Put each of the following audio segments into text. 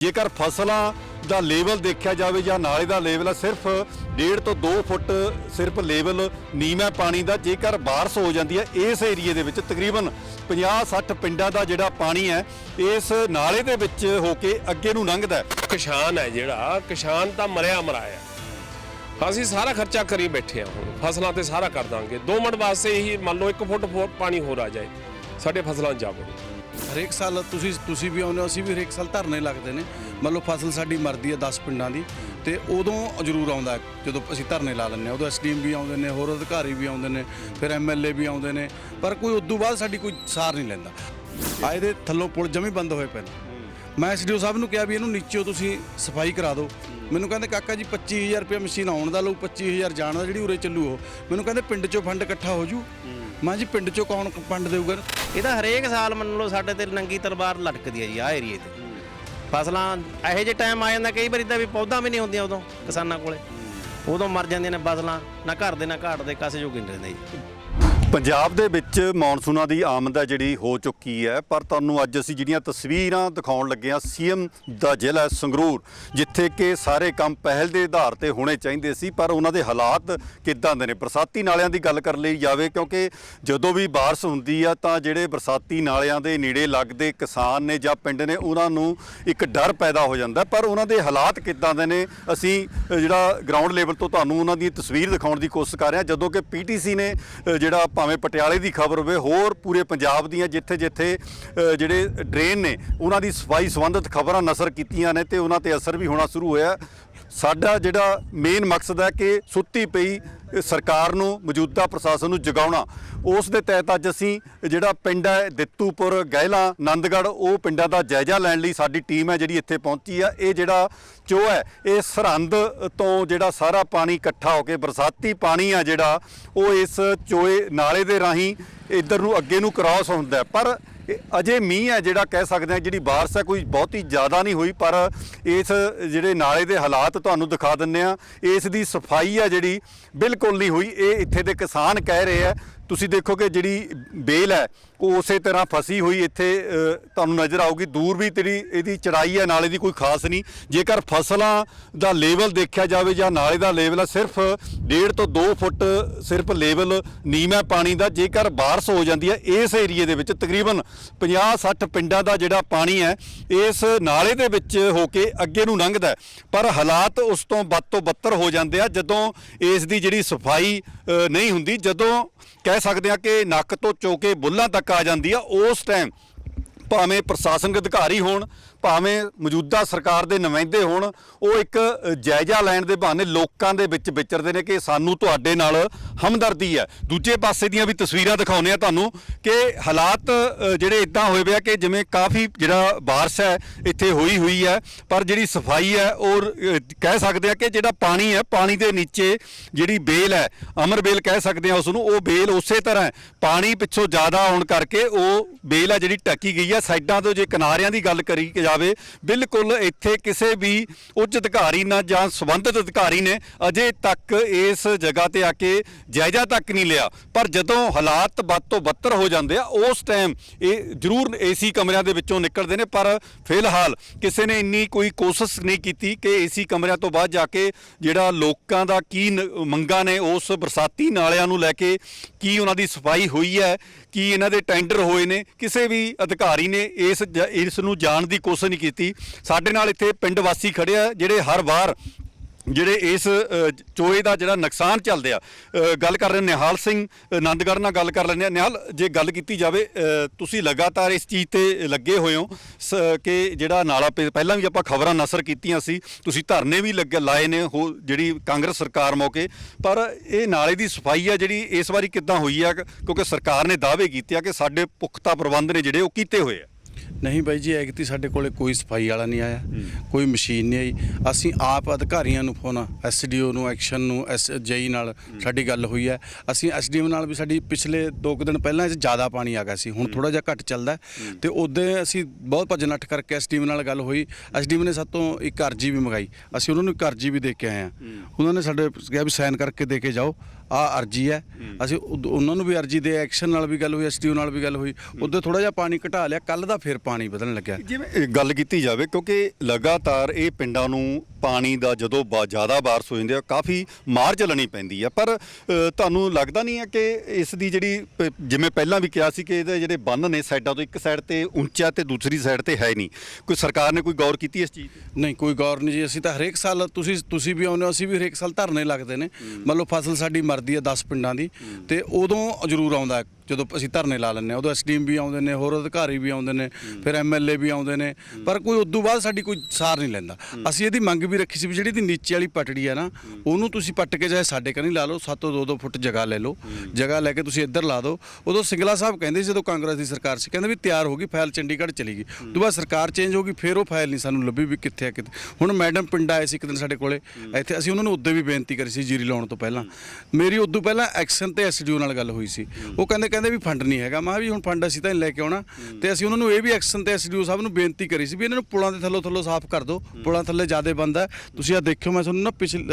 ਜੇਕਰ ਫਸਲਾਂ ਦਾ ਲੈਵਲ ਦੇਖਿਆ ਜਾਵੇ ਜਾਂ ਨਾਲੇ ਦਾ ਲੈਵਲ ਹੈ, ਸਿਰਫ 1.5 ਤੋਂ 2 ਫੁੱਟ ਸਿਰਫ ਲੈਵਲ ਹੈ ਪਾਣੀ ਦਾ, ਜੇਕਰ ਬਾਰਿਸ਼ ਹੋ ਜਾਂਦੀ ਹੈ, ਇਸ ਏਰੀਏ ਦੇ ਵਿੱਚ ਤਕਰੀਬਨ 50-60 ਪਿੰਡਾਂ ਦਾ ਜਿਹੜਾ ਪਾਣੀ ਹੈ, ਇਸ ਨਾਲੇ ਦੇ ਵਿੱਚ ਹੋ ਕੇ ਅੱਗੇ ਨੂੰ ਲੰਘਦਾ ਕਿਸਾਨ ਹੈ ਜਿਹੜਾ, ਕਿਸਾਨ ਤਾਂ ਮਰਿਆ ਮਰਾਇਆ ਅਸੀਂ ਸਾਰਾ ਖਰਚਾ ਕਰੀ ਬੈਠੇ ਆ ਹੁਣ, ਫਸਲਾਂ ਤੇ ਸਾਰਾ ਕਰ ਦਾਂਗੇ। 2 ਮਿੰਟ ਵਾਸਤੇ ਹੀ ਮੰਨ ਲਓ 1 ਫੁੱਟ ਫੋ- ਪਾਣੀ ਹੋਰ ਆ ਜਾਏ, ਸਾਡੇ ਫਸਲਾਂ ਜਾ ਵੜੇ ਹਰੇਕ ਸਾਲ ਤੁਸੀਂ ਤੁਸੀਂ ਵੀ ਆਉਂਦੇ ਹੋ, ਅਸੀਂ ਵੀ ਹਰੇਕ ਸਾਲ ਧਰਨੇ ਲੱਗਦੇ ਨੇ। ਮੰਨ ਲਓ ਫਸਲ ਸਾਡੀ ਮਰਦੀ ਹੈ 10 ਪਿੰਡਾਂ ਦੀ। ਤੇ ਉਦੋਂ ਜ਼ਰੂਰ ਆਉਂਦਾ ਜਦੋਂ ਅਸੀਂ ਧਰਨੇ ਲਾ ਲੈਂਦੇ ਹਾਂ। ਉਦੋਂ ਐਸਡੀਐਮ ਵੀ ਆਉਂਦੇ ਨੇ, ਹੋਰ ਅਧਿਕਾਰੀ ਵੀ ਆਉਂਦੇ ਨੇ, ਫਿਰ ਐਮਐਲਏ ਵੀ ਆਉਂਦੇ ਨੇ। ਪਰ ਕੋਈ ਉਦੋਂ ਬਾਅਦ ਸਾਡੀ ਕੋਈ ਸਾਰ ਨਹੀਂ ਲੈਂਦਾ। ਆਏ ਦੇ ਥੱਲੋਂ ਪੁਲ ਜਮੀ ਬੰਦ ਹੋਏ ਪੈਂਦੇ ਮੈਂ ਐਸਡੀਓ ਸਾਹਿਬ ਨੂੰ ਕਿਹਾ ਵੀ ਇਹਨੂੰ ਨੀਚਿਓ ਤੁਸੀਂ ਸਫ਼ਾਈ ਕਰਾ ਦਿਓ। ਮੈਨੂੰ ਕਹਿੰਦੇ ਕਾਕਾ ਜੀ 25000 ਰੁਪਏ ਮਸ਼ੀਨ ਆਉਣ ਦਾ ਲਊ 25000 ਜਾਣ ਦਾ ਜਿਹੜੀ ਉਰੇ ਚੱਲੂ ਉਹ। ਮੈਨੂੰ ਕਹਿੰਦੇ ਪਿੰਡ ਚੋਂ ਫੰਡ ਇਕੱਠਾ ਹੋ ਜੂ। ਮੈਂ ਜੀ ਪਿੰਡ ਚੋਂ ਕੌਣ ਫੰਡ ਦੇਊਗਾ? ਇਹ ਤਾਂ ਹਰੇਕ ਸਾਲ ਮੰਨ ਲਓ ਸਾਡੇ ਤੇ ਨੰਗੀ ਤਲਵਾਰ ਲਟਕਦੀ ਹੈ ਜੀ ਆਹ ਏਰੀਏ ਤੇ। ਫਸਲਾਂ ਇਹੋ ਜਿਹੇ ਟਾਈਮ ਆ ਜਾਂਦਾ ਕਈ ਵਾਰੀ ਤਾਂ ਵੀ ਪੌਦਾ ਵੀ ਨਹੀਂ ਹੁੰਦੀਆਂ ਉਦੋਂ ਕਿਸਾਨਾਂ ਕੋਲੇ। ਉਦੋਂ ਮਰ ਜਾਂਦੀਆਂ ਨੇ ਫਸਲਾਂ ਨਾ ਘਰ ਦੇ ਨਾ ਘਾਟ ਦੇ ਕਾਸੇ ਜੋਗੇ ਨਹੀਂ ਰਹਿੰਦੇ ਜੀ। ਪੰਜਾਬ ਦੇ ਵਿੱਚ ਮੌਨਸੂਨਾਂ ਦੀ ਆਮਦ ਹੈ ਜਿਹੜੀ ਹੋ ਚੁੱਕੀ ਹੈ, ਪਰ ਤੁਹਾਨੂੰ ਅੱਜ ਅਸੀਂ ਜਿਹੜੀਆਂ ਤਸਵੀਰਾਂ ਦਿਖਾਉਣ ਲੱਗੇ ਹਾਂ, ਸੀਐਮ ਦਾ ਜ਼ਿਲ੍ਹਾ ਸੰਗਰੂਰ, ਜਿੱਥੇ ਕਿ ਸਾਰੇ ਕੰਮ ਪਹਿਲ ਦੇ ਆਧਾਰ ਤੇ ਹੋਣੇ ਚਾਹੀਦੇ ਸੀ, ਪਰ ਉਹਨਾਂ ਦੇ ਹਾਲਾਤ ਕਿੱਦਾਂ ਦੇ ਨੇ? ਬਰਸਾਤੀ ਨਾਲਿਆਂ ਦੀ ਗੱਲ ਕਰ ਲਈ ਜਾਵੇ, ਕਿਉਂਕਿ ਜਦੋਂ ਵੀ ਬਾਰਿਸ਼ ਹੁੰਦੀ ਆ, ਤਾਂ ਜਿਹੜੇ ਬਰਸਾਤੀ ਨਾਲਿਆਂ ਦੇ ਨੇੜੇ ਲੱਗਦੇ ਕਿਸਾਨ ਨੇ ਜਾਂ ਪਿੰਡ ਨੇ, ਉਹਨਾਂ ਨੂੰ ਇੱਕ ਡਰ ਪੈਦਾ ਹੋ ਜਾਂਦਾ, ਪਰ ਉਹਨਾਂ ਦੇ ਹਾਲਾਤ ਕਿੱਦਾਂ ਦੇ ਨੇ, ਅਸੀਂ ਜਿਹੜਾ ਗਰਾਊਂਡ ਲੈਵਲ ਤੋਂ ਤੁਹਾਨੂੰ ਉਹਨਾਂ ਦੀ ਤਸਵੀਰ ਦਿਖਾਉਣ ਦੀ ਕੋਸ਼ਿਸ਼ ਕਰ ਰਹੇ ਹਾਂ, ਜਦੋਂ ਕਿ ਪੀਟੀਸੀ ਨੇ ਜਿਹੜਾ ਭਾਵੇਂ ਪਟਿਆਲੇ ਦੀ ਖਬਰ ਹੋਵੇ, ਹੋਰ ਪੂਰੇ ਪੰਜਾਬ ਦੀਆਂ ਜਿੱਥੇ ਜਿੱਥੇ ਜਿਹੜੇ ਡਰੇਨ ਨੇ, ਉਹਨਾਂ ਦੀ ਸਫ਼ਾਈ ਸੰਬੰਧਿਤ ਖਬਰਾਂ ਨਸਰ ਕੀਤੀਆਂ ਨੇ ਤੇ ਉਹਨਾਂ ਤੇ ਅਸਰ ਵੀ ਹੋਣਾ ਸ਼ੁਰੂ ਹੋਇਆ। ਸਾਡਾ ਜਿਹੜਾ ਮੇਨ ਮਕਸਦ ਹੈ ਕਿ ਸੁੱਤੀ ਪਈ ਸਰਕਾਰ ਨੂੰ, ਮੌਜੂਦਾ ਪ੍ਰਸ਼ਾਸਨ ਨੂੰ ਜਗਾਉਣਾ। ਉਸ ਦੇ ਤਹਿਤ ਅੱਜ ਅਸੀਂ ਜਿਹੜਾ ਪਿੰਡ ਹੈ ਦਿੱਤੂਪੁਰ, ਗਹਿਲਾ, ਨੰਦਗੜ੍ਹ, ਉਹ ਪਿੰਡਾਂ ਦਾ ਜਾਇਜ਼ਾ ਲੈਣ ਲਈ ਸਾਡੀ ਟੀਮ ਹੈ ਜਿਹੜੀ ਇੱਥੇ ਪਹੁੰਚੀ ਆ। ਇਹ ਜਿਹੜਾ ਚੋ ਹੈ, ਇਹ ਸਰਹੰਦ ਤੋਂ ਜਿਹੜਾ ਸਾਰਾ ਪਾਣੀ ਇਕੱਠਾ ਹੋ ਕੇ ਬਰਸਾਤੀ ਪਾਣੀ ਆ ਜਿਹੜਾ, ਉਹ ਇਸ ਚੋਏ ਨਾਲੇ ਦੇ ਰਾਹੀਂ ਇੱਧਰ ਨੂੰ ਅੱਗੇ ਨੂੰ ਕ੍ਰਾਸ ਹੁੰਦਾ ਪਰ ਅਜੇ ਮੀਂਹ ਹੈ ਜਿਹੜਾ ਕਹਿ ਸਕਦੇ ਆ ਜਿਹੜੀ ਬਾਰਿਸ਼ ਹੈ, ਕੋਈ ਬਹੁਤੀ ਜ਼ਿਆਦਾ ਨਹੀਂ ਹੋਈ, ਪਰ ਇਸ ਜਿਹੜੇ ਨਾਲੇ ਦੇ ਹਾਲਾਤ ਤੁਹਾਨੂੰ ਦਿਖਾ ਦਿੰਨੇ ਆ ਇਸ ਦੀ ਸਫ਼ਾਈ ਹੈ ਜਿਹੜੀ ਬਿਲਕੁਲ ਨਹੀਂ ਹੋਈ। ਇਹ ਇੱਥੇ ਦੇ ਕਿਸਾਨ ਕਹਿ ਰਹੇ ਆ ਤੁਸੀਂ ਦੇਖੋ ਕਿ ਜਿਹੜੀ ਬੇਲ ਹੈ ਉਸੇ ਤਰ੍ਹਾਂ ਫਸੀ ਹੋਈ ਇੱਥੇ ਤੁਹਾਨੂੰ ਨਜ਼ਰ ਆਊਗੀ, ਦੂਰ ਵੀ ਤੇਰੀ ਇਹਦੀ ਚੜਾਈ ਹੈ, ਨਾਲੇ ਦੀ ਕੋਈ ਖਾਸ ਨਹੀਂ। ਜੇਕਰ ਫਸਲਾਂ ਦਾ ਲੈਵਲ ਦੇਖਿਆ ਜਾਵੇ ਜਾਂ ਨਾਲੇ ਦਾ ਲੈਵਲ ਹੈ, ਸਿਰਫ 1.5 ਤੋਂ 2 ਫੁੱਟ ਸਿਰਫ ਲੈਵਲ ਨੀਵਾਂ ਪਾਣੀ ਦਾ। ਜੇਕਰ ਬਾਰਿਸ਼ ਹੋ ਜਾਂਦੀ ਹੈ, ਇਸ ਏਰੀਏ ਦੇ ਵਿੱਚ ਤਕਰੀਬਨ 50-60 ਪਿੰਡਾਂ ਦਾ ਜਿਹੜਾ ਪਾਣੀ ਹੈ, ਇਸ ਨਾਲੇ ਦੇ ਵਿੱਚ ਹੋ ਕੇ ਅੱਗੇ ਨੂੰ ਲੰਘਦਾ ਪਰ ਹਾਲਾਤ ਉਸ ਤੋਂ ਵੱਧ ਤੋਂ ਬੱਤਰ ਹੋ ਜਾਂਦੇ ਆ, ਜਦੋਂ ਇਸ ਦੀ ਜਿਹੜੀ ਸਫ਼ਾਈ ਨਹੀਂ ਹੁੰਦੀ, ਜਦੋਂ ਕਹਿ ਸਕਦੇ ਆ ਕਿ ਨੱਕ ਤੋਂ ਚੋਕੇ ਬੁੱਲਾਂ ਤੱਕ ਆ ਜਾਂਦੀ ਆ। ਉਸ ਟਾਈਮ ਭਾਵੇਂ ਪ੍ਰਸ਼ਾਸਨਿਕ ਅਧਿਕਾਰੀ ਹੋਣ ਭਾਵੇਂ ਮੌਜੂਦਾ ਸਰਕਾਰ ਦੇ ਨੁਮਾਇੰਦੇ ਹੋਣ, ਉਹ ਇੱਕ ਜਾਇਜ਼ਾ ਲੈਣ ਦੇ ਬਹਾਨੇ ਲੋਕਾਂ ਦੇ ਵਿੱਚ ਵਿਚਰਦੇ ਨੇ ਕਿ ਸਾਨੂੰ ਤੁਹਾਡੇ ਨਾਲ ਹਮਦਰਦੀ ਹੈ। ਦੂਜੇ ਪਾਸੇ ਦੀਆਂ ਵੀ ਤਸਵੀਰਾਂ ਦਿਖਾਉਂਦੇ ਆ ਤੁਹਾਨੂੰ ਕਿ ਹਾਲਾਤ ਜਿਹੜੇ ਇਦਾਂ ਹੋਏ ਵੇ ਆ ਕਿ ਜਿਵੇਂ ਕਾਫੀ ਜਿਹੜਾ ਬਾਰਿਸ਼ ਹੈ, ਇੱਥੇ ਹੋਈ ਹੋਈ ਹੈ, ਪਰ ਜਿਹੜੀ ਸਫ਼ਾਈ ਹੈ ਉਹ ਕਹਿ ਸਕਦੇ ਆ ਕਿ ਜਿਹੜਾ ਪਾਣੀ ਹੈ, ਪਾਣੀ ਦੇ ਨੀਚੇ ਜਿਹੜੀ ਬੇਲ ਹੈ, ਅਮਰ ਬੇਲ ਕਹਿ ਸਕਦੇ ਆ ਉਸ ਨੂੰ ਉਹ ਬੇਲ ਉਸੇ ਤਰ੍ਹਾਂ ਪਾਣੀ ਪਿੱਛੋਂ ਜ਼ਿਆਦਾ ਆਉਣ ਕਰਕੇ ਉਹ ਬੇਲ ਹੈ ਜਿਹੜੀ ਟੱਕੀ ਗਈ ਹੈ। ਸਾਈਡਾਂ ਤੋਂ ਜੇ ਕਿਨਾਰਿਆਂ ਦੀ ਗੱਲ ਕਰੀ ਜਾਵੇ। ਬਿਲਕੁਲ ਇੱਥੇ ਕਿਸੇ ਵੀ ਉੱਚ ਅਧਿਕਾਰੀ ਨਾਲ ਜਾਂ ਸੰਬੰਧਿਤ ਅਧਿਕਾਰੀ ਨੇ ਅਜੇ ਤੱਕ ਇਸ ਜਗ੍ਹਾ ਤੇ ਆ ਕੇ ਜਾਇਜ਼ਾ ਤੱਕ ਨਹੀਂ ਲਿਆ। ਪਰ ਜਦੋਂ ਹਾਲਾਤ ਵੱਧ ਤੋਂ ਬੱਤਰ ਹੋ ਜਾਂਦੇ ਆ, ਉਸ ਟਾਈਮ ਇਹ ਜ਼ਰੂਰ ਏਸੀ ਕਮਰਿਆਂ ਦੇ ਵਿੱਚੋਂ ਨਿਕਲਦੇ ਨੇ। ਪਰ ਫਿਲਹਾਲ ਕਿਸੇ ਨੇ ਇੰਨੀ ਕੋਈ ਕੋਸ਼ਿਸ਼ ਨਹੀਂ ਕੀਤੀ ਕਿ ਏਸੀ ਕਮਰਿਆਂ ਤੋਂ ਬਾਅਦ ਜਾ ਕੇ ਜਿਹੜਾ ਲੋਕਾਂ ਦਾ ਕੀ ਮੰਗਾਂ ਨੇ, ਉਸ ਬਰਸਾਤੀ ਨਾਲਿਆਂ ਨੂੰ ਲੈ ਕੇ ਕੀ ਉਹਨਾਂ ਦੀ ਸਫ਼ਾਈ ਹੋਈ ਹੈ, ਕੀ ਇਹਨਾਂ ਦੇ ਟੈਂਡਰ ਹੋਏ ਨੇ। ਕਿਸੇ ਵੀ ਅਧਿਕਾਰੀ ਨੇ ਇਸ ਇਸ ਨੂੰ ਜਾਣ ਦੀ ਕੋਸ਼ਿਸ਼ ਨਹੀਂ ਕੀਤੀ। ਸਾਡੇ ਨਾਲ ਇੱਥੇ ਪਿੰਡ ਵਾਸੀ ਖੜੇ ਆ ਜਿਹੜੇ ਹਰ ਵਾਰ ਜਿਹੜੇ ਇਸ ਚੋਏ ਦਾ ਜਿਹੜਾ ਨੁਕਸਾਨ ਚੱਲਦੇ ਆ ਗੱਲ ਕਰ ਰਹੇ ਨਿਹਾਲ ਸਿੰਘ ਅ, ਨਾਲ ਗੱਲ ਕਰ ਲੈਂਦੇ ਆ ਨਿਹਾਲ ਜੇ ਗੱਲ ਕੀਤੀ ਜਾਵੇ ਤੁਸੀਂ ਲਗਾਤਾਰ ਇਸ ਚੀਜ਼ ਤੇ ਲੱਗੇ ਹੋਏ ਹੋ ਸ- ਕਿ ਜਿਹੜਾ ਨਾਲਾ ਪੇ- ਪਹਿਲਾਂ ਵੀ ਆਪਾਂ ਖਬਰਾਂ ਨਸਰ ਕੀਤੀਆਂ ਸੀ ਤੁਸੀਂ ਧਰਨੇ ਵੀ ਲੱਗੇ ਲਾਏ ਨੇ ਹੋ ਜਿਹੜੀ ਕਾਂਗਰਸ ਸਰਕਾਰ ਮੌਕੇ ਪਰ ਇਹ ਨਾਲੇ ਦੀ ਸਫ਼ਾਈ ਆ ਜਿਹੜੀ ਇਸ ਵਾਰੀ ਕਿੱਦਾਂ ਹੋਈ ਆ ਕਿਉਂਕਿ ਸਰਕਾਰ ਨੇ ਦਾਅਵੇ ਕੀਤੇ ਆ ਕਿ ਸਾਡੇ ਪੁਖਤਾ ਪ੍ਰਬੰਧ ਨੇ ਜਿਹੜੇ ਉਹ ਕੀਤੇ ਹੋਏ ਆ। ਨਹੀਂ ਬਾਈ ਜੀ ਐਗਤੀ ਸਾਡੇ ਕੋਲੇ ਕੋਈ ਸਫ਼ਾਈ ਵਾਲਾ ਨਹੀਂ ਆਇਆ ਕੋਈ ਮਸ਼ੀਨ ਨਹੀਂ ਆਈ। ਅਸੀਂ ਆਪ ਅਧਿਕਾਰੀਆਂ ਨੂੰ ਫੋਨ ਐਸਡੀਓ ਨੂੰ ਐਕਸ਼ਨ ਨੂੰ ਐਸ ਜਈ ਨਾਲ ਸਾਡੀ ਗੱਲ ਹੋਈ ਹੈ। ਅਸੀਂ ਐਸਡੀਓ ਨਾਲ ਵੀ ਸਾਡੀ ਪਿਛਲੇ 2 ਕੁ ਦਿਨ ਪਹਿਲਾਂ ਇਹ ਜ਼ਿਆਦਾ ਪਾਣੀ ਆ ਗਿਆ ਸੀ ਹੁਣ ਥੋੜਾ ਜਿਹਾ ਘੱਟ ਚੱਲਦਾ। ਤੇ ਉਦੋਂ ਅਸੀਂ ਬਹੁਤ ਭੱਜ ਨੱਠ ਕਰਕੇ ਐਸਡੀਓ ਨਾਲ ਗੱਲ ਹੋਈ। ਐਸਡੀਓ ਨੇ ਸਾਤੋਂ ਇੱਕ ਅਰਜੀ ਵੀ ਮੰਗਾਈ। ਅਸੀਂ ਉਹਨਾਂ ਨੂੰ ਇੱਕ ਅਰਜੀ ਵੀ ਦੇ ਕੇ ਆਏ ਹਾਂ। ਉਹਨਾਂ ਨੇ ਸਾਡੇ ਕਿਹਾ ਵੀ ਸਾਈਨ ਕਰਕੇ ਦੇ ਕੇ ਜਾਓ। ਆ ਅਰਜੀ ਹੈ। ਅਸੀਂ ਉਦ- ਉਹਨਾਂ ਨੂੰ ਵੀ ਅਰਜੀ ਦੇ ਐਕਸ਼ਨ ਨਾਲ ਵੀ ਗੱਲ ਹੋਈ ਐਸਟੀਓ ਨਾਲ ਵੀ ਗੱਲ ਹੋਈ। ਉਦੋਂ ਥੋੜਾ ਜਿਹਾ ਪਾਣੀ ਘਟਾ ਲਿਆ ਕੱਲ ਦਾ ਫਿਰ ਪਾਣੀ ਵਧਣ ਲੱਗਿਆ। ਜਿਵੇਂ ਇਹ ਗੱਲ ਕੀਤੀ ਜਾਵੇ ਕਿਉਂਕਿ ਲਗਾਤਾਰ ਇਹ ਪਿੰਡਾਂ ਨੂੰ ਪਾਣੀ ਦਾ ਜਦੋਂ ਬਾ- ਜ਼ਿਆਦਾ ਬਾਰਿਸ਼ ਹੋ ਜਾਂਦੀ ਹੈ ਕਾਫੀ ਮਾਰ ਚੱਲਣੀ ਪੈਂਦੀ ਹੈ। ਪਰ ਅ, ਤੁਹਾਨੂੰ ਲੱਗਦਾ ਨਹੀਂ ਹੈ ਕਿ ਇਸ ਦੀ ਜਿਹੜੀ ਪ- ਜਿਵੇਂ ਪਹਿਲਾਂ ਵੀ ਕਿਹਾ ਸੀ ਕਿ ਇਹਦੇ ਜਿਹੜੇ ਬੰਨ ਨੇ ਸਾਈਡਾਂ ਤੋਂ ਇੱਕ ਸਾਈਡ ਤੇ ਉੱਚਾ ਤੇ ਦੂਸਰੀ ਸਾਈਡ ਤੇ ਹੈ ਨਹੀਂ। ਕੋਈ ਸਰਕਾਰ ਨੇ ਕੋਈ ਗੌਰ ਕੀਤੀ ਇਸ ਚੀਜ਼ ਤੇ ਨਹੀਂ ਕੋਈ ਗੌਰ ਨਹੀਂ ਜੀ। ਅਸੀਂ ਤਾਂ ਹਰੇਕ ਸਾਲ ਤੁਸੀਂ ਤੁਸੀਂ ਵੀ ਆਉਂਦੇ ਹੋ ਅਸੀਂ ਵੀ ਹਰੇਕ ਸਾਲ ਧਰਨੇ ਲੱਗਦੇ ਨੇ। ਮੰਨ ਲਓ ਫਸਲ ਸਾਡੀ ਮਰਦੀ ਹੈ 10 ਪਿੰਡਾਂ ਦੀ ਤੇ ਉਦੋਂ ਜ਼ਰੂਰ ਆਉਂਦਾ ਜਦੋਂ ਅਸੀਂ ਧਰਨੇ ਲਾ ਲੈਂਦੇ ਹਾਂ। ਉਦੋਂ ਐਸਡੀਐਮ ਵੀ ਆਉਂਦੇ ਨੇ, ਹੋਰ ਅਧਿਕਾਰੀ ਵੀ ਆਉਂਦੇ ਨੇ, ਫਿਰ ਐਮਐਲਏ ਵੀ ਆਉਂਦੇ ਨੇ। ਪਰ ਕੋਈ ਉਦੋਂ ਬਾਅਦ ਸਾਡੀ ਕੋਈ ਸਾਰ ਨਹੀਂ ਲੈਂਦਾ। ਅਸੀਂ ਇਹਦੀ ਮੰਗ ਵੀ ਰੱਖੀ ਸੀ ਵੀ ਜਿਹੜੀ ਦੀ ਨੀਚੇ ਵਾਲੀ ਪਟੜੀ ਹੈ ਨਾ, ਉਹਨੂੰ ਤੁਸੀਂ ਪੱਟ ਕੇ ਚਾਹੇ ਸਾਡੇ ਕਨੀ ਲਾ ਲਓ 7 ਤੋਂ 2-2 ਫੁੱਟ ਜਗ੍ਹਾ ਲੈ ਲਓ। ਜਗ੍ਹਾ ਲੈ ਕੇ ਤੁਸੀਂ ਇੱਧਰ ਲਾ ਦਿਓ। ਉਦੋਂ ਸਿੰਗਲਾ ਸਾਹਿਬ ਕਹਿੰਦੇ ਸੀ ਜਦੋਂ ਕਾਂਗਰਸ ਦੀ ਸਰਕਾਰ ਸੀ, ਕਹਿੰਦੇ ਵੀ ਤਿਆਰ ਹੋ ਗਈ, ਫਾਈਲ ਚੰਡੀਗੜ੍ਹ ਚਲੀ ਗਈ। ਉਦੋਂ ਬਾਅਦ ਸਰਕਾਰ ਚੇਂਜ ਹੋ ਗਈ, ਫਿਰ ਉਹ ਫਾਈਲ ਨਹੀਂ ਸਾਨੂੰ ਲੱਭੀ ਵੀ ਕਿੱਥੇ ਆ ਕਿਤੇ ਹੁਣ ਮੈਡਮ ਪਿੰਡ ਆਏ ਸੀ ਇੱਕ ਦਿਨ ਸਾਡੇ ਕੋਲੇ। ਇੱਥੇ ਅਸੀਂ ਉਹਨਾਂ ਨੂੰ ਉਦੋਂ ਵੀ ਬੇਨਤੀ ਕਰੀ ਸੀ ਜੀਰੀ ਲਾਉਣ ਤੋਂ ਪਹਿਲਾਂ। ਮੇਰੀ ਉਦੋਂ ਪਹਿਲਾਂ ਐਕਸ਼ਨ ਤੇ ਐਸਡੀਓ ਨਾਲ ਗੱਲ ਹੋਈ ਸੀ। ਉਹ ਕਹਿੰਦੇ ਕਹਿੰਦੇ ਵੀ ਫੰਡ ਨਹੀਂ ਹੈਗਾ। ਮੈਂ ਕਿਹਾ ਵੀ ਹੁਣ ਫੰਡ ਅਸੀਂ ਤਾਂ ਨਹੀਂ ਲੈ ਕੇ ਆਉਣਾ। ਤੇ ਅਸੀਂ ਉਹਨਾਂ ਨੂੰ ਇਹ ਵੀ ਐਕਸ਼ਨ ਤੇ ਐਸਡੀਓ ਸਾਹਿਬ ਨੂੰ ਬੇਨਤੀ ਕਰੀ ਸੀ ਵੀ ਇਹਨਾਂ ਨੂੰ ਪੁਲਾਂ ਦੇ ਥੱਲੋਂ ਥੱਲੋਂ ਸਾਫ਼ ਕਰ ਦਿਓ। ਪੁਲਾਂ ਥੱਲੇ ਜ਼ਿਆਦਾ ਬੰਦ ਤੁਸੀਂ ਆ ਦੇਖਿਓ, ਮੈਂ ਤੁਹਾਨੂੰ ਨਾ ਪਿਛਲੇ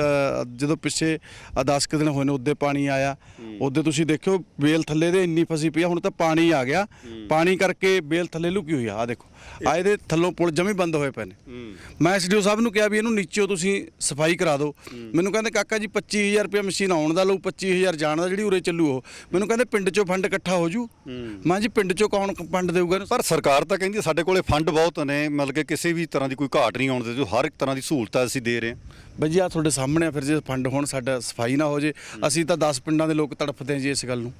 ਜਦੋਂ ਪਿੱਛੇ ਆ 10 ਕੁ ਦਿਨ ਹੋਏ ਨੇ, ਉੱਦੇ ਪਾਣੀ ਆਇਆ। ਉਹਦੇ ਤੁਸੀਂ ਦੇਖਿਓ, ਬੇਲ ਥੱਲੇ ਦੇ ਇੰਨੀ ਫਸੀ ਪਈ ਆ, ਹੁਣ ਤਾਂ ਪਾਣੀ ਆ ਗਿਆ। ਪਾਣੀ ਕਰਕੇ ਬੇਲ ਥੱਲੇ ਲੁਕੀ ਹੋਈ ਆ। ਆ ਦੇਖੋ। ਆ ਇਹਦੇ ਥੱਲੋਂ ਪੁਲ ਜਮੀ ਬੰਦ ਹੋਏ ਪਏ ਨੇ। ਮੈਂ ਐਸਡੀਓ ਸਾਹਿਬ ਨੂੰ ਕਿਹਾ ਵੀ ਇਹਨੂੰ ਨੀਚੇੋਂ ਤੁਸੀਂ ਸਫ਼ਾਈ ਕਰਾ ਦਿਓ। ਮੈਨੂੰ ਕਹਿੰਦੇ ਕਾਕਾ ਜੀ 25000 ਰੁਪਏ ਮਸ਼ੀਨ ਆਉਣ ਦਾ ਲਊ 25000 ਜਾਣ ਦਾ ਜਿਹੜੀ ਉਰੇ ਚੱਲੂ ਉਹ। ਮੈਨੂੰ ਕਹਿੰਦੇ ਪਿੰਡ ਚੋਂ ਫੰਡ ਇਕੱਠਾ ਹੋ ਜੂ। ਮੈਂ ਜੀ ਪਿੰਡ ਚੋਂ ਕੌਣ ਫੰਡ ਦੇਊਗਾ? ਪਰ ਸਰਕਾਰ ਤਾਂ ਕਹਿੰਦੀ ਸਾਡੇ ਕੋਲੇ ਫੰਡ ਬਹੁਤ ਨੇ ਮਤਲਬ ਕਿ ਕਿਸੇ ਵੀ ਤਰ੍ਹਾਂ ਦੀ ਕੋਈ ਘਾਟ ਨਹੀਂ ਆਉਣ ਦਿੰਦੇ ਹਰ ਇੱਕ ਤਰ੍ਹਾਂ ਦੀ ਸਹੂਲਤ ਅਸੀਂ ਦੇ ਰਹੇ ਹਾਂ। ਬਈ ਜੀ ਆ ਤੁਹਾਡੇ ਸਾਹਮਣੇ ਆ ਫਿਰ ਜੇ ਫੰਡ ਹੋਣ ਸਾਡਾ ਸਫ਼ਾਈ ਨਾ ਹੋ ਜੇ ਅਸੀਂ ਤਾਂ 10 ਪਿੰਡਾਂ ਦੇ ਲੋਕ ਤੜਫਦੇ ਹਾਂ ਜੀ ਇਸ ਗੱਲ ਨੂੰ।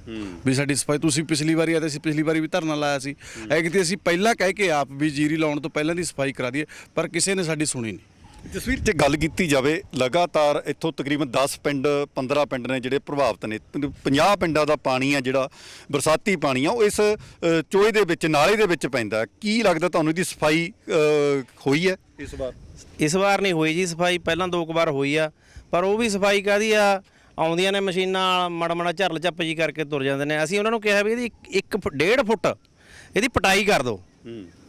ਵੀ ਸਾਡੀ ਸਫ਼ਾਈ ਤੁਸੀਂ ਪਿਛਲੀ ਵਾਰੀ ਆਏ ਤੇ ਅਸੀਂ ਪਿਛਲੀ ਵਾਰੀ ਵੀ ਧਰਨਾ ਲਾਇਆ ਸੀ। ਐ ਕਿਤੇ ਅਸੀਂ ਪਹਿਲਾਂ ਕਹਿ ਕੇ ਆਪ ਵੀ ਜੀਰੀ ਲਾਉਣ ਤੋਂ ਪਹਿਲਾਂ ਦੀ ਸਫ਼ਾਈ ਕਰਾ ਦਈਏ ਪਰ ਕਿਸੇ ਨੇ ਸਾਡੀ ਸੁਣੀ ਨਹੀਂ। ਜਸਵੀਰ ਤੇ ਗੱਲ ਕੀਤੀ ਜਾਵੇ ਲਗਾਤਾਰ ਇੱਥੋਂ ਤਕਰੀਬਨ 10 ਪਿੰਡ 15 ਪਿੰਡ ਨੇ ਜਿਹੜੇ ਪ੍ਰਭਾਵਿਤ ਨੇ। 50 ਪਿੰਡਾਂ ਦਾ ਪਾਣੀ ਆ ਜਿਹੜਾ ਬਰਸਾਤੀ ਪਾਣੀ ਆ ਉਹ ਇਸ ਚੋਏ ਦੇ ਵਿੱਚ ਨਾਲੇ ਦੇ ਵਿੱਚ ਪੈਂਦਾ। ਕੀ ਲੱਗਦਾ ਤੁਹਾਨੂੰ ਇਹਦੀ ਸਫ਼ਾਈ ਹੋਈ ਹੈ ਇਸ ਵਾਰ? ਇਸ ਵਾਰ ਨਹੀਂ ਹੋਈ ਜੀ ਸਫ਼ਾਈ ਪਹਿਲਾਂ ਦੋ ਕੁ ਵਾਰ ਹੋਈ ਆ ਪਰ ਉਹ ਵੀ ਸਫ਼ਾਈ ਕਾਦੀ ਆ? ਆਉਂਦੀਆਂ ਨੇ ਮਸ਼ੀਨਾਂ ਮੜਾ ਮੜਾ ਝਰਲ ਚੱਪ ਜੀ ਕਰਕੇ ਤੁਰ ਜਾਂਦੇ ਨੇ। ਅਸੀਂ ਉਹਨਾਂ ਨੂੰ ਕਿਹਾ ਵੀ ਇਹਦੀ 1.5 ਫੁੱਟ ਇਹਦੀ ਪਟਾਈ ਕਰ ਦਿਓ।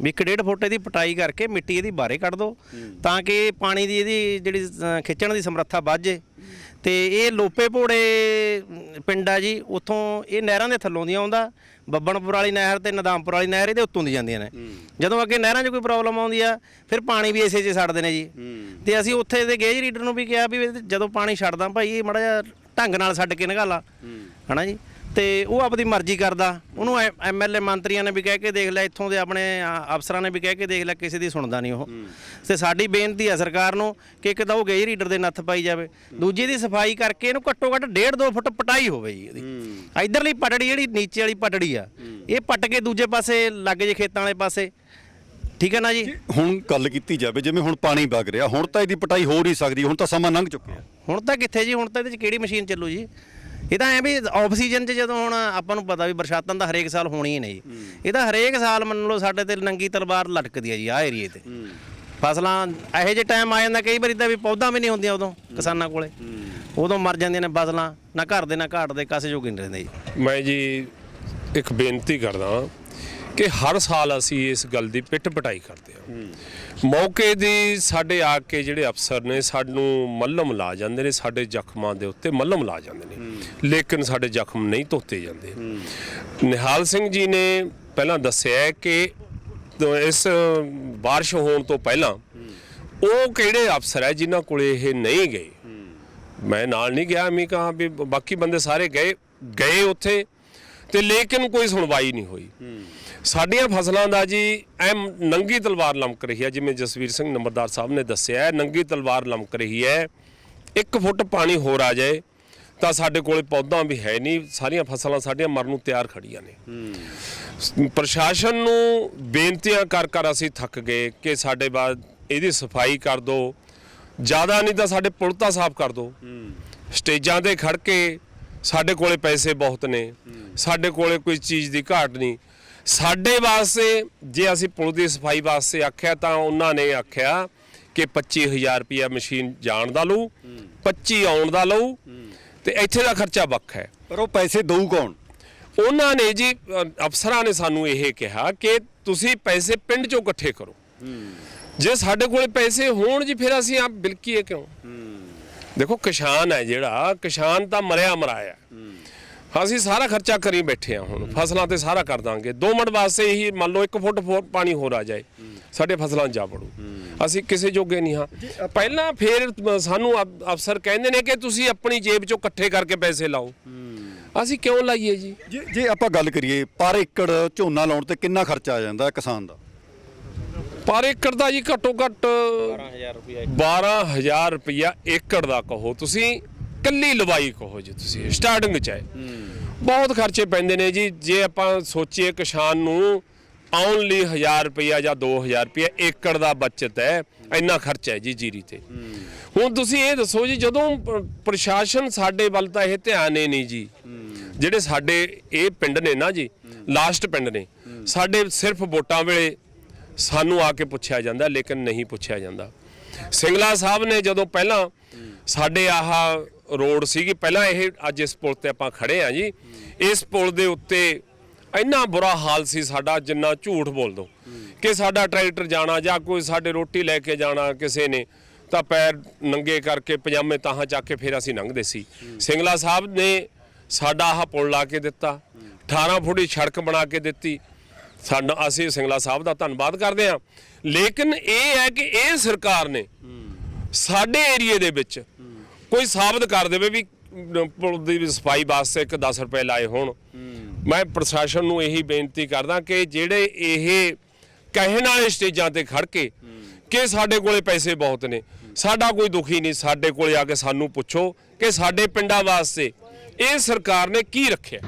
ਵੀ 1.5 ਫੁੱਟ ਇਹਦੀ ਪਟਾਈ ਕਰਕੇ ਮਿੱਟੀ ਇਹਦੀ ਬਾਹਰੇ ਕੱਢ ਦਿਓ ਤਾਂ ਕਿ ਪਾਣੀ ਦੀ ਇਹਦੀ ਜਿਹੜੀ ਖਿੱਚਣ ਦੀ ਸਮਰੱਥਾ ਵੱਧ ਜੇ। ਤੇ ਇਹ ਲੋਪੇ ਭੋੜੇ ਪਿੰਡ ਆ ਜੀ ਉੱਥੋਂ ਇਹ ਨਹਿਰਾਂ ਦੇ ਥੱਲੋਂ ਦੀ ਆਉਂਦਾ। ਬੱਬਣਪੁਰ ਵਾਲੀ ਨਹਿਰ ਤੇ ਨਦਾਮਪੁਰ ਵਾਲੀ ਨਹਿਰ ਇਹਦੇ ਉੱਤੋਂ ਦੀ ਜਾਂਦੀਆਂ ਨੇ। ਜਦੋਂ ਅੱਗੇ ਨਹਿਰਾਂ 'ਚ ਕੋਈ ਪ੍ਰੋਬਲਮ ਆਉਂਦੀ ਆ ਫਿਰ ਪਾਣੀ ਵੀ ਇਸੇ 'ਚ ਛੱਡਦੇ ਨੇ ਜੀ। ਤੇ ਅਸੀਂ ਉੱਥੇ ਦੇ ਗੇਜ ਰੀਡਰ ਨੂੰ ਵੀ ਕਿਹਾ ਵੀ ਜਦੋਂ ਪਾਣੀ ਛੱਡਦਾ ਭਾਈ ਇਹ ਮੜਾ ਜਿਹਾ ਢੰਗ ਨਾਲ ਛੱਡ ਕੇ ਨਿਕਾਲਾ। ਹਨਾ ਜੀ? ਤੇ ਉਹ ਆਪਦੀ ਮਰਜ਼ੀ ਕਰਦਾ। ਉਹਨੂੰ ਐਮਐਲਏ ਮੰਤਰੀਆਂ ਨੇ ਵੀ ਕਹਿ ਕੇ ਦੇਖ ਲਿਆ ਇੱਥੋਂ ਦੇ ਆਪਣੇ ਅਫਸਰਾਂ ਨੇ ਵੀ ਕਹਿ ਕੇ ਦੇਖ ਲਿਆ ਕਿਸੇ ਦੀ ਸੁਣਦਾ ਨਹੀਂ ਉਹ। ਤੇ ਸਾਡੀ ਬੇਨਤੀ ਆ ਸਰਕਾਰ ਨੂੰ ਕਿ ਇੱਕ ਤਾਂ ਉਹ ਗੇਜ ਰੀਡਰ ਦੇ ਨੱਥ ਪਾਈ ਜਾਵੇ। ਦੂਜੀ ਦੀ ਸਫ਼ਾਈ ਕਰਕੇ ਇਹਨੂੰ ਘੱਟੋ ਘੱਟ 1.5 2 ਫੁੱਟ ਪਟਾਈ ਹੋਵੇ ਜੀ ਇਹਦੀ। ਇਧਰਲੀ ਪਟੜੀ ਜਿਹੜੀ ਨੀਚੇ ਵਾਲੀ ਪਟੜੀ ਆ ਇਹ ਪੱਟ ਕੇ ਦੂਜੇ ਪਾਸੇ ਲੱਗ ਜੇ ਖੇਤਾਂ ਵਾਲੇ ਪਾਸੇ। ਠੀਕ ਹੈ ਨਾ ਜੀ ਹੁਣ ਗੱਲ ਕੀਤੀ ਜਾਵੇ ਜਿਵੇਂ ਹੁਣ ਪਾਣੀ ਵਗ ਰਿਹਾ ਹੁਣ ਤਾਂ ਇਹਦੀ ਪਟਾਈ ਹੋ ਨਹੀਂ ਸਕਦੀ ਹੁਣ ਤਾਂ ਸਮਾਂ ਲੰਘ ਚੁੱਕਿਆ। ਹੁਣ ਤਾਂ ਕਿੱਥੇ ਜੀ ਹੁਣ ਤਾਂ ਇਹਦੇ ਚ ਕਿਹੜੀ ਮਸ਼ੀਨ ਚੱਲੂ ਜੀ? ਇਹ ਤਾਂ ਐ ਵੀ ਆਫ ਸੀਜ਼ਨ 'ਚ ਜਦੋਂ ਹੁਣ ਆਪਾਂ ਨੂੰ ਪਤਾ ਵੀ ਬਰਸਾਤਾਂ ਦਾ ਹਰੇਕ ਸਾਲ ਹੋਣੀ ਹੀ ਨੇ ਜੀ। ਇਹ ਤਾਂ ਹਰੇਕ ਸਾਲ ਮੰਨ ਲਓ ਸਾਡੇ ਤੇ ਨੰਗੀ ਤਲਵਾਰ ਲਟਕਦੀ ਹੈ ਜੀ ਆਹ ਏਰੀਏ ਤੇ। ਫਸਲਾਂ ਇਹੋ ਜਿਹੇ ਟਾਈਮ ਆ ਜਾਂਦਾ ਕਈ ਵਾਰੀ ਤਾਂ ਵੀ ਪੌਦਾ ਵੀ ਨਹੀਂ ਹੁੰਦੀਆਂ ਉਦੋਂ ਕਿਸਾਨਾਂ ਕੋਲੇ। ਉਦੋਂ ਮਰ ਜਾਂਦੀਆਂ ਨੇ ਫਸਲਾਂ ਨਾ ਘਰ ਦੇ ਨਾ ਘਾਟ ਦੇ ਕਾਸੇ ਜੋਗੇ ਨਹੀਂ ਰਹਿੰਦੇ ਜੀ। ਮੈਂ ਜੀ ਇੱਕ ਬੇਨਤੀ ਕਰਦਾ ਕਿ ਹਰ ਸਾਲ ਅਸੀਂ ਇਸ ਗੱਲ ਦੀ ਪਿੱਟ ਪਟਾਈ ਕਰਦੇ ਹਾਂ। ਮੌਕੇ ਦੀ ਸਾਡੇ ਆ ਕੇ ਜਿਹੜੇ ਅਫਸਰ ਨੇ ਸਾਨੂੰ ਮੱਲਮ ਲਾ ਜਾਂਦੇ ਨੇ ਸਾਡੇ ਜ਼ਖਮਾਂ ਦੇ ਉੱਤੇ ਮੱਲਮ ਲਾ ਜਾਂਦੇ ਨੇ। ਲੇਕਿਨ ਸਾਡੇ ਜ਼ਖਮ ਨਹੀਂ ਧੋਤੇ ਜਾਂਦੇ। ਨਿਹਾਲ ਸਿੰਘ ਜੀ ਨੇ ਪਹਿਲਾਂ ਦੱਸਿਆ ਕਿ ਇਸ ਬਾਰਿਸ਼ ਹੋਣ ਤੋਂ ਪਹਿਲਾਂ ਉਹ ਕਿਹੜੇ ਅਫਸਰ ਹੈ ਜਿਨ੍ਹਾਂ ਕੋਲ ਇਹ ਨਹੀਂ ਗਏ। ਮੈਂ ਨਾਲ ਨਹੀਂ ਗਿਆ, ਮੈਂ ਕਹਾ ਵੀ ਬਾਕੀ ਬੰਦੇ ਸਾਰੇ ਗਏ ਗਏ ਉੱਥੇ ਤੇ ਲੇਕਿਨ ਕੋਈ ਸੁਣਵਾਈ ਨਹੀਂ ਹੋਈ। ਸਾਡੀਆਂ ਫਸਲਾਂ ਦਾ ਜੀ ਐਮ ਨੰਗੀ ਤਲਵਾਰ ਲਮਕ ਰਹੀ ਹੈ, ਜਿਵੇਂ ਜਸਵੀਰ ਸਿੰਘ ਨੰਬਰਦਾਰ ਸਾਹਿਬ ਨੇ ਦੱਸਿਆ, ਨੰਗੀ ਤਲਵਾਰ ਲਮਕ ਰਹੀ ਹੈ। 1 ਫੁੱਟ ਪਾਣੀ ਹੋਰ ਆ ਜਾਏ ਤਾਂ ਸਾਡੇ ਕੋਲੇ ਪੌਦਾ ਵੀ ਹੈ ਨਹੀਂ ਸਾਰੀਆਂ ਫਸਲਾਂ ਸਾਡੀਆਂ ਮਰਨ ਨੂੰ ਤਿਆਰ ਖੜੀਆਂ ਨੇ। ਪ੍ਰਸ਼ਾਸਨ ਨੂੰ ਬੇਨਤੀਆਂ ਕਰ ਕਰ ਅਸੀਂ ਥੱਕ ਗਏ ਕਿ ਸਾਡੇ ਬਾਅਦ ਇਹਦੀ ਸਫ਼ਾਈ ਕਰ ਦਿਓ ਜ਼ਿਆਦਾ ਨਹੀਂ ਤਾਂ ਸਾਡੇ ਪੁਲ ਤਾਂ ਸਾਫ਼ ਕਰ ਦਿਓ ਸਟੇਜਾਂ ਤੇ ਖੜ ਕੇ ਸਾਡੇ ਕੋਲੇ ਪੈਸੇ ਬਹੁਤ ਨੇ। ਸਾਡੇ ਕੋਲੇ ਕੋਈ ਚੀਜ਼ ਦੀ ਘਾਟ ਨਹੀਂ। ਸਾਡੇ ਵਾਸਤੇ ਜੇ ਅਸੀਂ ਪੁਲ ਦੀ ਸਫ਼ਾਈ ਵਾਸਤੇ ਆਖਿਆ ਤਾਂ ਉਹਨਾਂ ਨੇ ਆਖਿਆ ਕਿ 25000 ਰੁਪਇਆ ਮਸ਼ੀਨ ਜਾਣ ਦਾ ਲਊ 25 ਆਉਣ ਦਾ ਲਊ। ਤੇ ਇੱਥੇ ਦਾ ਖਰਚਾ ਵੱਖ ਹੈ। ਪਰ ਉਹ ਪੈਸੇ ਦਊ ਕੌਣ? ਉਹਨਾਂ ਨੇ ਜੀ ਅਫਸਰਾਂ ਨੇ ਸਾਨੂੰ ਇਹ ਕਿਹਾ ਕਿ ਤੁਸੀਂ ਪੈਸੇ ਪਿੰਡ ਚੋਂ ਇਕੱਠੇ ਕਰੋ। ਜੇ ਸਾਡੇ ਕੋਲੇ ਪੈਸੇ ਹੋਣ ਜੀ ਫਿਰ ਅਸੀਂ ਆਪ ਬਿਲਕੀਏ ਕਿਉਂ? ਦੇਖੋ ਕਿਸਾਨ ਹੈ ਜਿਹੜਾ ਕਿਸਾਨ ਤਾਂ ਮਰਿਆ ਮਰਾਇਆ। ਅਸੀਂ ਸਾਰਾ ਖਰਚਾ ਕਰੀ ਬੈਠੇ ਆ ਹੁਣ ਫਸਲਾਂ ਤੇ ਸਾਰਾ ਕਰ ਦਾਂਗੇ। 2 ਮਿੰਟ ਵਾਸਤੇ ਹੀ ਮੰਨ ਲਓ 1 ਫੁੱਟ ਪਾਣੀ ਹੋਰ ਆ ਜਾਏ ਸਾਡੇ ਫਸਲਾਂ 'ਚ ਜਾ ਵੜੂ। ਅਸੀਂ ਕਿਸੇ ਜੋਗੇ ਨਹੀਂ ਹਾਂ। ਪਹਿਲਾਂ ਫੇਰ ਸਾਨੂੰ ਅਫ- ਅਫਸਰ ਕਹਿੰਦੇ ਨੇ ਕਿ ਤੁਸੀਂ ਆਪਣੀ ਜੇਬ 'ਚੋਂ ਇਕੱਠੇ ਕਰਕੇ ਪੈਸੇ ਲਾਓ। ਅਸੀਂ ਕਿਉਂ ਲਾਈਏ ਜੀ? ਜੇ ਆਪਾਂ ਗੱਲ ਕਰੀਏ ਪਰ ਏਕੜ ਝੋਨਾ ਲਾਉਣ ਤੇ ਕਿੰਨਾ ਖਰਚਾ ਆ ਜਾਂਦਾ ਕਿਸਾਨ ਦਾ? ਪਰ ਏਕੜ ਦਾ ਜੀ ਘੱਟੋ ਘੱਟ 12000 ਰੁਪਏ 12000 ਰੁਪਇਆ ਏਕੜ ਦਾ ਕਹੋ। ਤੁਸੀਂ ਕੱਲੀ ਲਵਾਈ ਕਹੋ ਜੀ ਤੁਸੀਂ ਸਟਾਰਟਿੰਗ ਚ ਹੈ। ਬਹੁਤ ਖਰਚੇ ਪੈਂਦੇ ਨੇ ਜੀ, ਜੇ ਆਪਾਂ ਸੋਚੀਏ ਕਿਸਾਨ ਨੂੰ ਆਉਣ ਲਈ 1000 ਰੁਪਇਆ ਜਾਂ 2000 ਰੁਪਇਆ ਏਕੜ ਦਾ ਬਚਤ ਹੈ, ਇੰਨਾ ਖਰਚਾ ਹੈ ਜੀ ਜੀਰੀ ਤੇ। ਹੁਣ ਤੁਸੀਂ ਇਹ ਦੱਸੋ ਜੀ, ਜਦੋਂ ਪ- ਪ੍ਰਸ਼ਾਸਨ ਸਾਡੇ ਵੱਲ ਤਾਂ ਇਹ ਧਿਆਨ ਹੀ ਨਹੀਂ ਜੀ। ਜਿਹੜੇ ਸਾਡੇ ਇਹ ਪਿੰਡ ਨੇ ਨਾ ਜੀ, ਲਾਸਟ ਪਿੰਡ ਨੇ, ਸਾਡੇ ਸਿਰਫ ਵੋਟਾਂ ਵੇਲੇ ਸਾਨੂੰ ਆ ਕੇ ਪੁੱਛਿਆ ਜਾਂਦਾ, ਲੇਕਿਨ ਨਹੀਂ ਪੁੱਛਿਆ ਜਾਂਦਾ। ਸਿੰਗਲਾ ਸਾਹਿਬ ਨੇ ਜਦੋਂ ਪਹਿਲਾਂ ਸਾਡੇ ਆਹ ਰੋਡ ਸੀਗੀ। ਪਹਿਲਾਂ ਇਹ ਅੱਜ ਇਸ ਪੁਲ ਤੇ ਆਪਾਂ ਖੜੇ ਆ ਜੀ। ਇਸ ਪੁਲ ਦੇ ਉੱਤੇ ਇੰਨਾ ਬੁਰਾ ਹਾਲ ਸੀ ਸਾਡਾ, ਜਿੰਨਾ ਝੂਠ ਬੋਲ ਦੋ। ਕਿ ਸਾਡਾ ਟਰੈਕਟਰ ਜਾਣਾ ਜਾਂ ਕੋਈ ਸਾਡੇ ਰੋਟੀ ਲੈ ਕੇ ਜਾਣਾ ਕਿਸੇ ਨੇ, ਤਾਂ ਪੈਰ ਨੰਗੇ ਕਰਕੇ ਪਜਾਮੇ ਤਾਹਾਂ ਚੱਕ ਕੇ ਫਿਰ ਅਸੀਂ ਲੰਘਦੇ ਸੀ। ਸਿੰਗਲਾ ਸਾਹਿਬ ਨੇ ਸਾਡਾ ਆਹ ਪੁਲ ਲਾ ਕੇ ਦਿੱਤਾ। 18 ਫੁੱਟੀ ਸੜਕ ਬਣਾ ਕੇ ਦਿੱਤੀ। ਸਾਡਾ, ਅਸੀਂ ਸਿੰਗਲਾ ਸਾਹਿਬ ਦਾ ਧੰਨਵਾਦ ਕਰਦੇ ਹਾਂ ਲੇਕਿਨ ਇਹ ਹੈ ਕਿ ਇਹ ਸਰਕਾਰ ਨੇ ਸਾਡੇ ਏਰੀਏ ਦੇ ਵਿੱਚ ਕੋਈ ਸਾਬਤ ਕਰ ਦੇਵੇ ਵੀ ਪੁਲ ਦੀ ਸਫ਼ਾਈ ਵਾਸਤੇ ਇੱਕ 10 ਰੁਪਏ ਲਾਏ ਹੋਣ। ਮੈਂ ਪ੍ਰਸ਼ਾਸਨ ਨੂੰ ਇਹੀ ਬੇਨਤੀ ਕਰਦਾ ਕਿ ਜਿਹੜੇ ਇਹ ਕਹਿਣ ਵਾਲੇ ਸਟੇਜਾਂ ਤੇ ਖੜ ਕੇ ਕਿ ਸਾਡੇ ਕੋਲੇ ਪੈਸੇ ਬਹੁਤ ਨੇ ਸਾਡਾ ਕੋਈ ਦੁਖੀ ਨਹੀਂ ਸਾਡੇ ਕੋਲੇ ਆ ਕੇ ਸਾਨੂੰ ਪੁੱਛੋ ਕਿ ਸਾਡੇ ਪਿੰਡਾਂ ਵਾਸਤੇ ਇਹ ਸਰਕਾਰ ਨੇ ਕੀ ਰੱਖਿਆ।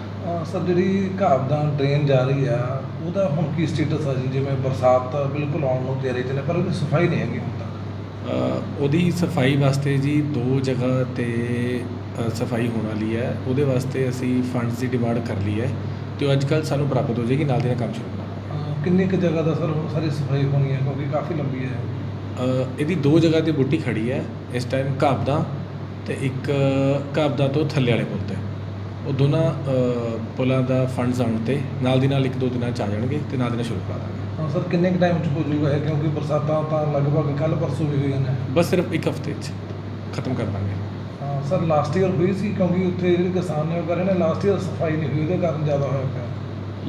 ਸਰ ਜਿਹੜੀ ਘਾਬਦਾਂ ਡਰੇਨ ਜਾ ਰਹੀ ਆ ਉਹਦਾ ਹੁਣ ਕੀ ਸਟੇਟਸ ਆ ਜੀ? ਜਿਵੇਂ ਬਰਸਾਤ ਬਿਲਕੁਲ ਆਉਣ ਨੂੰ ਤਿਆਰੀ ਤੇ ਨੇ ਪਰ ਉਹਦੀ ਸਫ਼ਾਈ ਨਹੀਂ ਹੈਗੀ ਹੁਣ ਤੱਕ। ਉਹਦੀ ਸਫ਼ਾਈ ਵਾਸਤੇ ਜੀ ਦੋ ਜਗ੍ਹਾ ਤੇ ਸਫ਼ਾਈ ਹੋਣ ਵਾਲੀ ਹੈ। ਉਹਦੇ ਵਾਸਤੇ ਅਸੀਂ ਫੰਡਸ ਦੀ ਡਿਮਾਂਡ ਕਰ ਲਈ ਹੈ ਤੇ ਅੱਜ ਕੱਲ੍ਹ ਸਾਨੂੰ ਪ੍ਰਾਪਤ ਹੋ ਜਾਏਗੀ ਨਾਲ ਦੀ ਨਾਲ ਕੰਮ ਸ਼ੁਰੂ ਕਰਾਂਗੇ ਅਹ ਕਿੰਨੀ ਕੁ ਜਗ੍ਹਾ ਦਾ ਸਰ ਹੁਣ ਸਾਰੀ ਸਫ਼ਾਈ ਹੋਣੀ ਹੈ ਕਿਉਂਕਿ ਕਾਫੀ ਲੰਬੀ ਹੈ। ਅ, ਇਹਦੀ ਦੋ ਜਗ੍ਹਾ ਤੇ ਬੁੱਟੀ ਖੜੀ ਹੈ ਇਸ ਟਾਈਮ ਘਾਬਦਾ ਤੇ ਇੱਕ ਘਾਬਦਾ ਤੋਂ ਥੱਲੇ ਵਾਲੇ ਪੁਲ ਤੇ। ਉਹ ਦੋਨਾਂ ਅ, ਪੁਲਾਂ ਦਾ ਫੰਡਸ ਆਉਣ ਤੇ ਨਾਲ ਦੀ ਨਾਲ ਇੱਕ ਦੋ ਦਿਨਾਂ ਚ ਆ ਜਾਣਗੇ ਤੇ ਨਾਲ ਦੀ ਨਾਲ ਸ਼ੁਰੂ ਕਰਾ ਦਾਂਗੇ। ਸਰ ਕਿੰਨੇ ਕੁ ਟਾਈਮ ਚ ਹੋ ਜਾਊਗਾ ਇਹ? ਕਿਉਂਕਿ ਬਰਸਾਤਾਂ ਤਾਂ ਲਗਭਗ ਕੱਲ ਪਰਸੋਂ ਵੀ ਹੋਈਆਂ ਨੇ। ਬਸ ਸਿਰਫ ਇੱਕ ਹਫ਼ਤੇ ਚ ਖਤਮ ਕਰ ਦਾਂਗੇ। ਹਾਂ ਸਰ ਲਾਸਟ ਈਅਰ ਹੋਈ ਸੀ ਕਿਉਂਕਿ ਉੱਥੇ ਜਿਹੜੇ ਕਿਸਾਨ ਨੇ ਉਹ ਕਰ ਰਹੇ ਨੇ ਲਾਸਟ ਈਅਰ ਸਫ਼ਾਈ ਨਹੀਂ ਹੋਈ ਉਹਦੇ ਕਾਰਨ ਜ਼ਿਆਦਾ ਹੋਇਆ ਪਿਆ।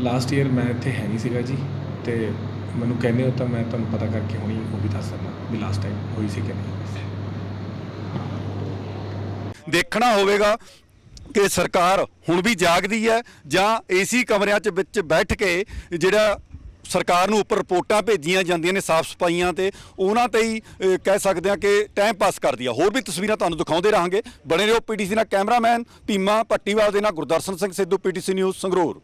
ਲਾਸਟ ਈਅਰ ਮੈਂ ਇੱਥੇ ਹੈ ਨਹੀਂ ਸੀਗਾ ਜੀ ਤੇ ਮੈਨੂੰ ਕਹਿੰਦੇ ਹੋ ਤਾਂ ਮੈਂ ਤੁਹਾਨੂੰ ਪਤਾ ਕਰਕੇ ਹੁਣੀ ਉਹ ਵੀ ਦੱਸ ਦਿੰਦਾ ਵੀ ਲਾਸਟ ਟਾਈਮ ਹੋਈ ਸੀ ਕਿ ਨਹੀਂ। ਦੇਖਣਾ ਹੋਵੇਗਾ ਕਿ ਸਰਕਾਰ ਹੁਣ ਵੀ ਜਾਗਦੀ ਹੈ ਜਾਂ ਏਸੀ ਕਮਰਿਆਂ 'ਚ ਵਿੱਚ ਬੈਠ ਕੇ ਜਿਹੜਾ ਸਰਕਾਰ ਨੂੰ ਉੱਪਰ ਰਿਪੋਰਟਾਂ ਭੇਜੀਆਂ ਜਾਂਦੀਆਂ ਨੇ ਸਾਫ਼ ਸਫਾਈਆਂ ਤੇ ਉਹਨਾਂ ਤੇ ਹੀ ਅਹ, ਕਹਿ ਸਕਦੇ ਹਾਂ ਕਿ ਟਾਈਮ ਪਾਸ ਕਰਦੀ ਆ। ਹੋਰ ਵੀ ਤਸਵੀਰਾਂ ਤੁਹਾਨੂੰ ਦਿਖਾਉਂਦੇ ਰਹਾਂਗੇ। ਬਣੇ ਰਹੋ ਪੀਟੀਸੀ ਨਾਲ ਕੈਮਰਾਮੈਨ ਭੀਮਾ ਪੱਟੀਵਾਲ ਦੇ ਨਾਲ ਗੁਰਦਰਸ਼ਨ ਸਿੰਘ ਸਿੱਧੂ ਪੀਟੀਸੀ ਨਿਊਜ਼ ਸੰਗਰੂਰ।